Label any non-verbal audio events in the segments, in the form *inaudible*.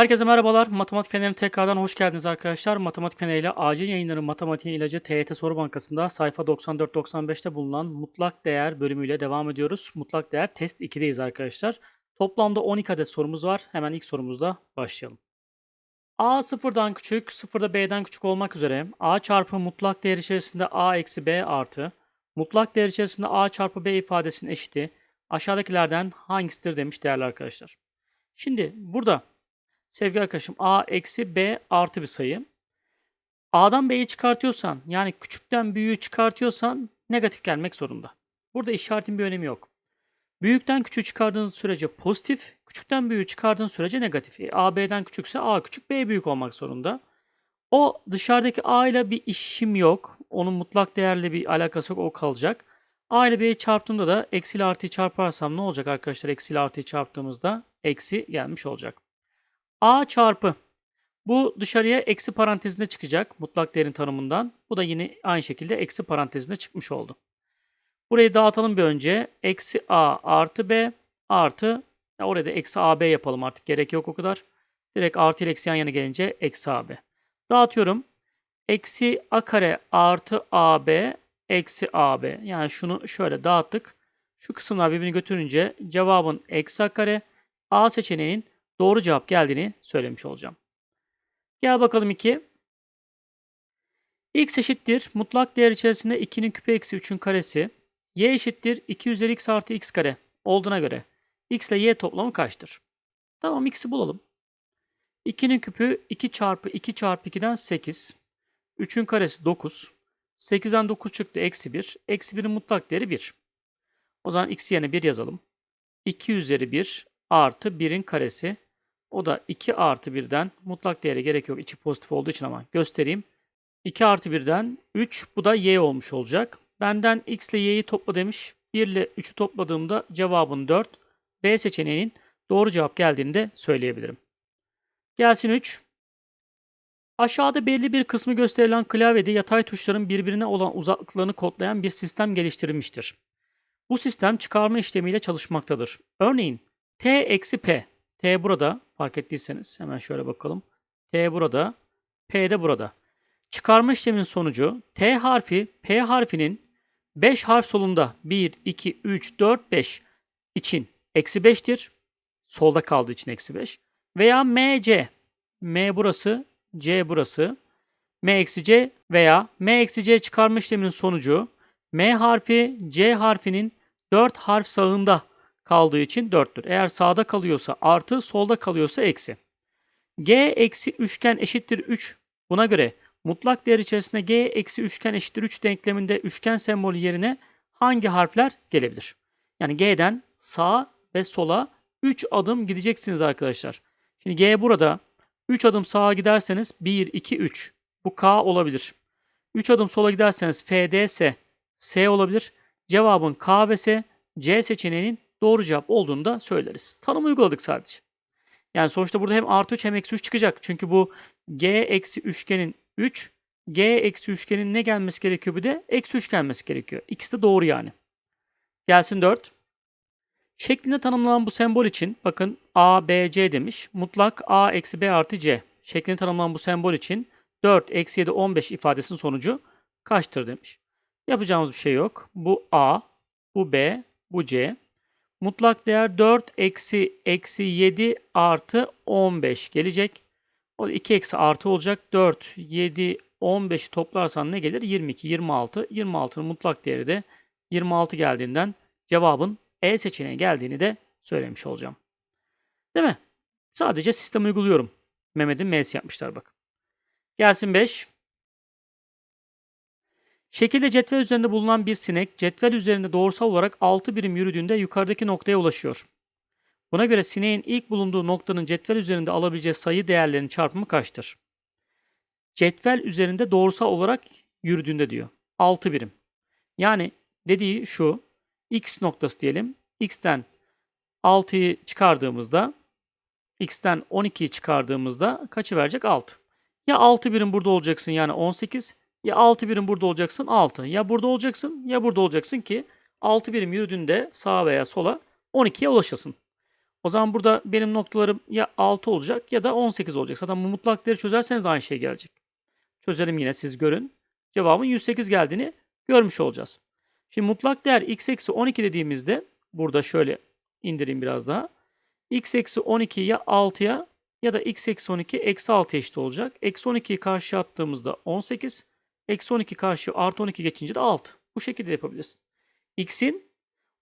Herkese merhabalar. Matematik Feneri'ne tekrardan hoş geldiniz arkadaşlar. Matematik Feneri ile acil yayınların matematiğin ilacı TYT Soru Bankası'nda sayfa 94-95'te bulunan mutlak değer bölümüyle devam ediyoruz. Mutlak değer test 2'deyiz arkadaşlar. Toplamda 12 adet sorumuz var. Hemen ilk sorumuzla başlayalım. A sıfırdan küçük, sıfırda B'den küçük olmak üzere A çarpı mutlak değer içerisinde A eksi B artı mutlak değer içerisinde A çarpı B ifadesinin eşiti aşağıdakilerden hangisidir demiş değerli arkadaşlar. Şimdi burada sevgili arkadaşım a eksi b artı bir sayı. A'dan B'yi çıkartıyorsan yani küçükten büyüğü çıkartıyorsan negatif gelmek zorunda. Burada işaretin bir önemi yok. Büyükten küçüğü çıkardığınız sürece pozitif, küçükten büyüğü çıkardığınız sürece negatif. E, A B'den küçükse A küçük, B büyük olmak zorunda. O dışarıdaki A ile bir işim yok. Onun mutlak değerle bir alakası yok. O kalacak. A ile B'yi çarptığımda da eksi ile artıyı çarparsam ne olacak arkadaşlar? Eksi ile artıyı çarptığımızda eksi gelmiş olacak. A çarpı. Bu dışarıya eksi parantezinde çıkacak mutlak değerin tanımından. Bu da yine aynı şekilde eksi parantezinde çıkmış oldu. Burayı dağıtalım bir önce. Eksi A artı B artı ya oraya da eksi AB yapalım artık gerek yok o kadar. Direkt artı ile eksi yan yana gelince eksi AB. Dağıtıyorum. Eksi A kare artı AB eksi AB. Yani şunu şöyle dağıttık. Şu kısımlar birbirini götürünce cevabın eksi A kare A seçeneğinin doğru cevap geldiğini söylemiş olacağım. Gel bakalım 2. x eşittir mutlak değer içerisinde 2'nin küpü eksi 3'ün karesi. y eşittir 2 üzeri x artı x kare olduğuna göre x ile y toplamı kaçtır? Tamam x'i bulalım. 2'nin küpü 2 çarpı 2 çarpı 2'den 8. 3'ün karesi 9. 8'den 9 çıktı eksi 1. Eksi 1'in mutlak değeri 1. O zaman x yerine 1 yazalım. 2 üzeri 1 artı 1'in karesi o da 2 artı 1'den mutlak değere gerek yok. içi pozitif olduğu için ama göstereyim. 2 artı 1'den 3 bu da y olmuş olacak. Benden x ile y'yi topla demiş. 1 ile 3'ü topladığımda cevabın 4. B seçeneğinin doğru cevap geldiğini de söyleyebilirim. Gelsin 3. Aşağıda belli bir kısmı gösterilen klavyede yatay tuşların birbirine olan uzaklıklarını kodlayan bir sistem geliştirilmiştir. Bu sistem çıkarma işlemiyle çalışmaktadır. Örneğin t eksi p T burada fark ettiyseniz hemen şöyle bakalım. T burada, P de burada. Çıkarma işleminin sonucu T harfi P harfinin 5 harf solunda 1, 2, 3, 4, 5 için eksi 5'tir. Solda kaldığı için eksi 5. Veya MC. M burası, C burası. M eksi C veya M eksi C çıkarma işleminin sonucu M harfi C harfinin 4 harf sağında kaldığı için 4'tür. Eğer sağda kalıyorsa artı, solda kalıyorsa eksi. G eksi üçgen eşittir 3. Buna göre mutlak değer içerisinde G eksi üçgen eşittir 3 denkleminde üçgen sembolü yerine hangi harfler gelebilir? Yani G'den sağa ve sola 3 adım gideceksiniz arkadaşlar. Şimdi G burada 3 adım sağa giderseniz 1, 2, 3. Bu K olabilir. 3 adım sola giderseniz F, D, S. S olabilir. Cevabın K ve S. C seçeneğinin doğru cevap olduğunu da söyleriz. Tanım uyguladık sadece. Yani sonuçta burada hem artı 3 hem eksi 3 çıkacak. Çünkü bu g eksi üçgenin 3, g eksi üçgenin ne gelmesi gerekiyor bir de? Eksi 3 gelmesi gerekiyor. İkisi de doğru yani. Gelsin 4. Şeklinde tanımlanan bu sembol için bakın a, b, c demiş. Mutlak a eksi b artı c. Şeklinde tanımlanan bu sembol için 4 eksi 7 15 ifadesinin sonucu kaçtır demiş. Yapacağımız bir şey yok. Bu a, bu b, bu c. Mutlak değer 4 eksi eksi 7 artı 15 gelecek. O da 2 eksi artı olacak. 4, 7, 15 toplarsan ne gelir? 22, 26. 26'nın mutlak değeri de 26 geldiğinden cevabın E seçeneği geldiğini de söylemiş olacağım. Değil mi? Sadece sistem uyguluyorum. Mehmet'in M'si yapmışlar bak. Gelsin 5. Şekilde cetvel üzerinde bulunan bir sinek cetvel üzerinde doğrusal olarak 6 birim yürüdüğünde yukarıdaki noktaya ulaşıyor. Buna göre sineğin ilk bulunduğu noktanın cetvel üzerinde alabileceği sayı değerlerinin çarpımı kaçtır? Cetvel üzerinde doğrusal olarak yürüdüğünde diyor. 6 birim. Yani dediği şu. X noktası diyelim. X'ten 6'yı çıkardığımızda X'ten 12'yi çıkardığımızda kaçı verecek? 6. Ya 6 birim burada olacaksın yani 18 ya 6 birim burada olacaksın 6. Ya burada olacaksın ya burada olacaksın ki 6 birim yürüdüğünde sağa veya sola 12'ye ulaşasın. O zaman burada benim noktalarım ya 6 olacak ya da 18 olacak. Zaten bu mutlak değeri çözerseniz aynı şey gelecek. Çözelim yine siz görün. Cevabın 108 geldiğini görmüş olacağız. Şimdi mutlak değer x eksi 12 dediğimizde burada şöyle indireyim biraz daha. x eksi 12 ya 6'ya ya da x eksi 12 eksi 6 eşit olacak. Eksi 12'yi karşıya attığımızda 18. Eksi 12 karşı artı 12 geçince de 6. Bu şekilde yapabilirsin. x'in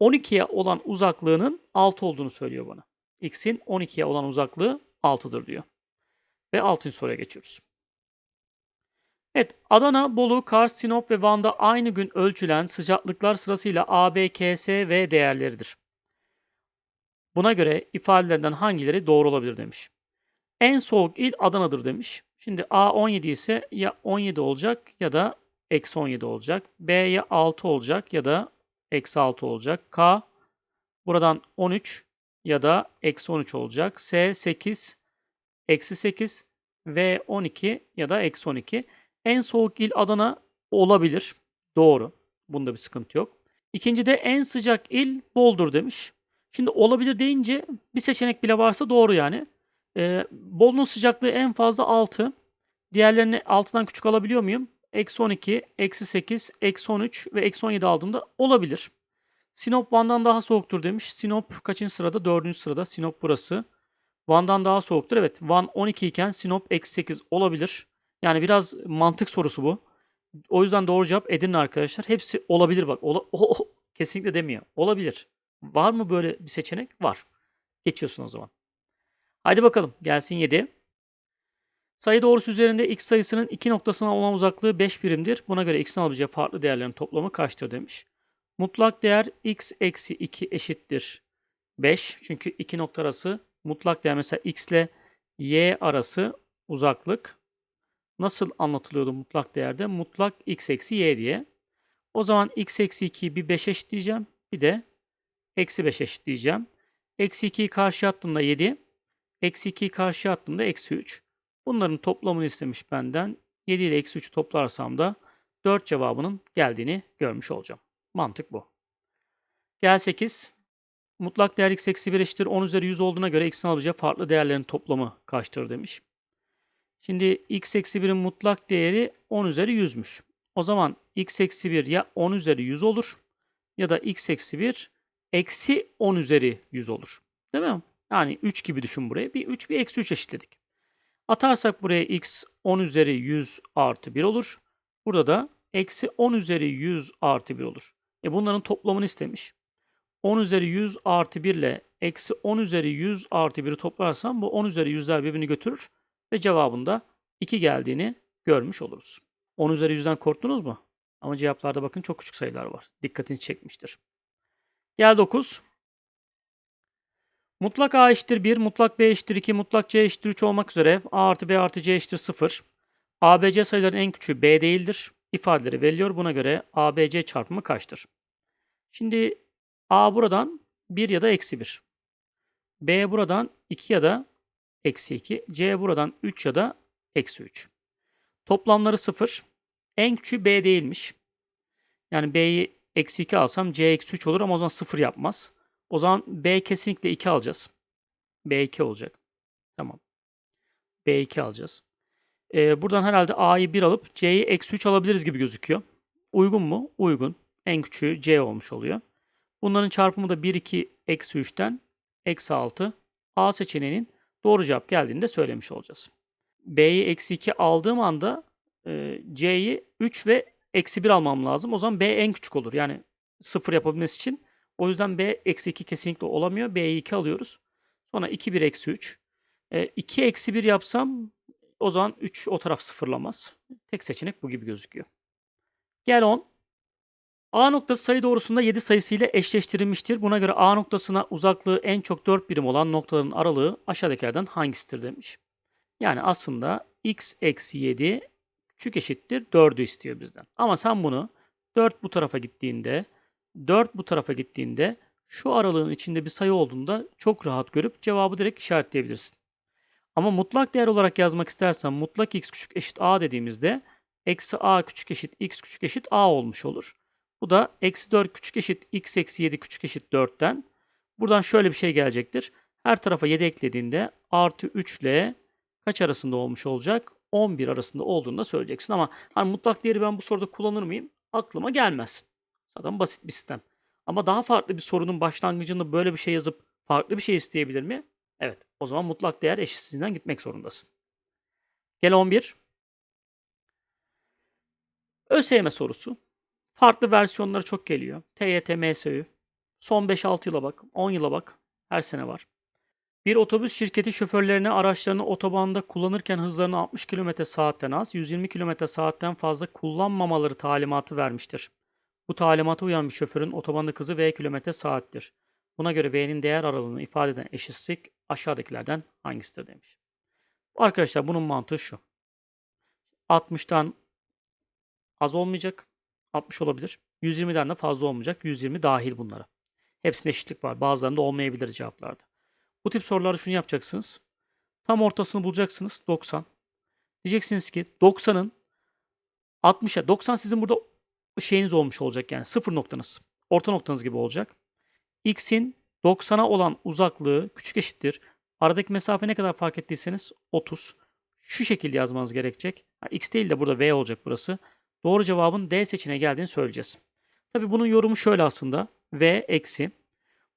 12'ye olan uzaklığının 6 olduğunu söylüyor bana. x'in 12'ye olan uzaklığı 6'dır diyor. Ve 6. soruya geçiyoruz. Evet, Adana, Bolu, Kars, Sinop ve Van'da aynı gün ölçülen sıcaklıklar sırasıyla A, B, K, S ve değerleridir. Buna göre ifadelerden hangileri doğru olabilir demiş. En soğuk il Adana'dır demiş. Şimdi A 17 ise ya 17 olacak ya da eksi 17 olacak. B ya 6 olacak ya da eksi 6 olacak. K buradan 13 ya da eksi 13 olacak. S 8 eksi 8 V 12 ya da eksi 12. En soğuk il Adana olabilir. Doğru. Bunda bir sıkıntı yok. İkinci de en sıcak il Boldur demiş. Şimdi olabilir deyince bir seçenek bile varsa doğru yani. Ee, Bolu'nun sıcaklığı en fazla 6. Diğerlerini 6'dan küçük alabiliyor muyum? Eksi 12, eksi 8, eksi 13 ve eksi 17 aldığımda olabilir. Sinop Van'dan daha soğuktur demiş. Sinop kaçıncı sırada? Dördüncü sırada. Sinop burası. Van'dan daha soğuktur. Evet Van 12 iken Sinop eksi 8 olabilir. Yani biraz mantık sorusu bu. O yüzden doğru cevap Edirne arkadaşlar. Hepsi olabilir bak. Ola, o, *laughs* o, kesinlikle demiyor. Olabilir. Var mı böyle bir seçenek? Var. Geçiyorsun o zaman. Haydi bakalım. Gelsin 7. Sayı doğrusu üzerinde x sayısının iki noktasına olan uzaklığı 5 birimdir. Buna göre x'in alabileceği farklı değerlerin toplamı kaçtır demiş. Mutlak değer x eksi 2 eşittir 5. Çünkü iki nokta arası mutlak değer mesela x ile y arası uzaklık. Nasıl anlatılıyordu mutlak değerde? Mutlak x eksi y diye. O zaman x eksi 2'yi bir 5 eşitleyeceğim. Bir de eksi 5 eşitleyeceğim. Eksi 2'yi karşıya attığımda 7. Eksi 2'yi karşıya attığımda eksi 3. Bunların toplamını istemiş benden. 7 ile eksi 3 toplarsam da 4 cevabının geldiğini görmüş olacağım. Mantık bu. Gel 8. Mutlak değer x eksi 1 eşittir 10 üzeri 100 olduğuna göre x'in alabileceği farklı değerlerin toplamı kaçtır demiş. Şimdi x eksi 1'in mutlak değeri 10 üzeri 100'müş. O zaman x eksi 1 ya 10 üzeri 100 olur ya da x eksi 1 eksi 10 üzeri 100 olur. Değil mi? Yani 3 gibi düşün buraya. Bir 3 bir eksi 3 eşitledik. Atarsak buraya x 10 üzeri 100 artı 1 olur. Burada da eksi 10 üzeri 100 artı 1 olur. E bunların toplamını istemiş. 10 üzeri 100 artı 1 ile eksi 10 üzeri 100 artı 1'i toplarsam bu 10 üzeri 100'ler birbirini götürür ve cevabında 2 geldiğini görmüş oluruz. 10 üzeri 100'den korktunuz mu? Ama cevaplarda bakın çok küçük sayılar var. Dikkatini çekmiştir. Gel 9. Mutlak A eşittir 1, mutlak B eşittir 2, mutlak C eşittir 3 olmak üzere A artı B artı C eşittir 0. ABC sayıların en küçüğü B değildir. İfadeleri veriliyor. Buna göre ABC çarpımı kaçtır? Şimdi A buradan 1 ya da eksi 1. B buradan 2 ya da eksi 2. C buradan 3 ya da eksi 3. Toplamları 0. En küçüğü B değilmiş. Yani B'yi eksi 2 alsam C eksi 3 olur ama o zaman 0 yapmaz. O zaman B kesinlikle 2 alacağız. B2 olacak. Tamam. B2 alacağız. Ee, buradan herhalde A'yı 1 alıp C'yi eksi 3 alabiliriz gibi gözüküyor. Uygun mu? Uygun. En küçüğü C olmuş oluyor. Bunların çarpımı da 1, 2, eksi 3'ten eksi 6. A seçeneğinin doğru cevap geldiğini de söylemiş olacağız. B'yi eksi 2 aldığım anda e, C'yi 3 ve eksi 1 almam lazım. O zaman B en küçük olur. Yani 0 yapabilmesi için. O yüzden B eksi 2 kesinlikle olamıyor. B'yi 2 alıyoruz. Sonra 2, 1, eksi 3. E, 2 eksi 1 yapsam o zaman 3 o taraf sıfırlamaz. Tek seçenek bu gibi gözüküyor. Gel 10. A noktası sayı doğrusunda 7 sayısı ile eşleştirilmiştir. Buna göre A noktasına uzaklığı en çok 4 birim olan noktaların aralığı aşağıdakilerden hangisidir demiş. Yani aslında x eksi 7 küçük eşittir 4'ü istiyor bizden. Ama sen bunu 4 bu tarafa gittiğinde, 4 bu tarafa gittiğinde şu aralığın içinde bir sayı olduğunda çok rahat görüp cevabı direkt işaretleyebilirsin. Ama mutlak değer olarak yazmak istersen mutlak x küçük eşit a dediğimizde eksi a küçük eşit x küçük eşit a olmuş olur. Bu da eksi 4 küçük eşit x eksi 7 küçük eşit 4'ten. Buradan şöyle bir şey gelecektir. Her tarafa 7 eklediğinde artı 3 ile kaç arasında olmuş olacak? 11 arasında olduğunu da söyleyeceksin ama hani mutlak değeri ben bu soruda kullanır mıyım? Aklıma gelmez. Zaten basit bir sistem. Ama daha farklı bir sorunun başlangıcında böyle bir şey yazıp farklı bir şey isteyebilir mi? Evet. O zaman mutlak değer eşitsizliğinden gitmek zorundasın. Gel 11. ÖSYM sorusu. Farklı versiyonları çok geliyor. TYT, MSÜ. Son 5-6 yıla bak, 10 yıla bak. Her sene var. Bir otobüs şirketi şoförlerine araçlarını otobanda kullanırken hızlarını 60 km saatten az, 120 km saatten fazla kullanmamaları talimatı vermiştir. Bu talimata uyan bir şoförün otobanda hızı V km saattir. Buna göre V'nin değer aralığını ifade eden eşitsizlik aşağıdakilerden hangisidir demiş. Arkadaşlar bunun mantığı şu. 60'tan az olmayacak. 60 olabilir. 120'den de fazla olmayacak. 120 dahil bunlara. Hepsinde eşitlik var. Bazılarında olmayabilir cevaplarda. Bu tip sorularda şunu yapacaksınız. Tam ortasını bulacaksınız. 90. Diyeceksiniz ki 90'ın 60'a 90 sizin burada şeyiniz olmuş olacak yani sıfır noktanız. Orta noktanız gibi olacak. X'in 90'a olan uzaklığı küçük eşittir. Aradaki mesafe ne kadar fark ettiyseniz 30. Şu şekilde yazmanız gerekecek. X değil de burada V olacak burası. Doğru cevabın D seçeneğe geldiğini söyleyeceğiz. Tabi bunun yorumu şöyle aslında. V eksi.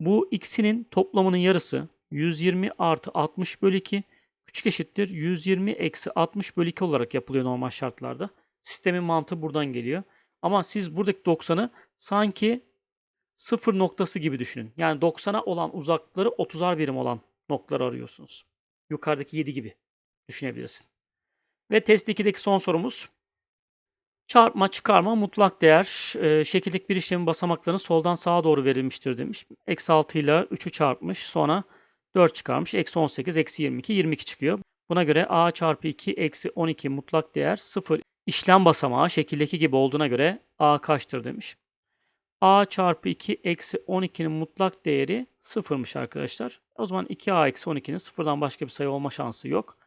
Bu x'inin toplamının yarısı 120 artı 60 bölü 2 küçük eşittir 120 eksi 60 bölü 2 olarak yapılıyor normal şartlarda. Sistemin mantığı buradan geliyor. Ama siz buradaki 90'ı sanki sıfır noktası gibi düşünün. Yani 90'a olan uzaklıkları 30'ar birim olan noktaları arıyorsunuz. Yukarıdaki 7 gibi düşünebilirsin. Ve test 2'deki son sorumuz. Çarpma, çıkarma, mutlak değer. E, şekildeki bir işlemin basamaklarının soldan sağa doğru verilmiştir demiş. Eksi 6 ile 3'ü çarpmış. Sonra 4 çıkarmış. Eksi 18, eksi 22, 22 çıkıyor. Buna göre a çarpı 2 eksi 12 mutlak değer 0. İşlem basamağı şekildeki gibi olduğuna göre a kaçtır demiş. a çarpı 2 eksi 12'nin mutlak değeri 0'mış arkadaşlar. O zaman 2a eksi 12'nin sıfırdan başka bir sayı olma şansı yok.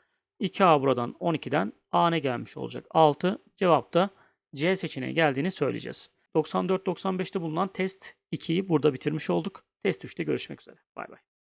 2a buradan 12'den a ne gelmiş olacak? 6. Cevap da C seçeneğe geldiğini söyleyeceğiz. 94-95'te bulunan test 2'yi burada bitirmiş olduk. Test 3'te görüşmek üzere. Bay bay.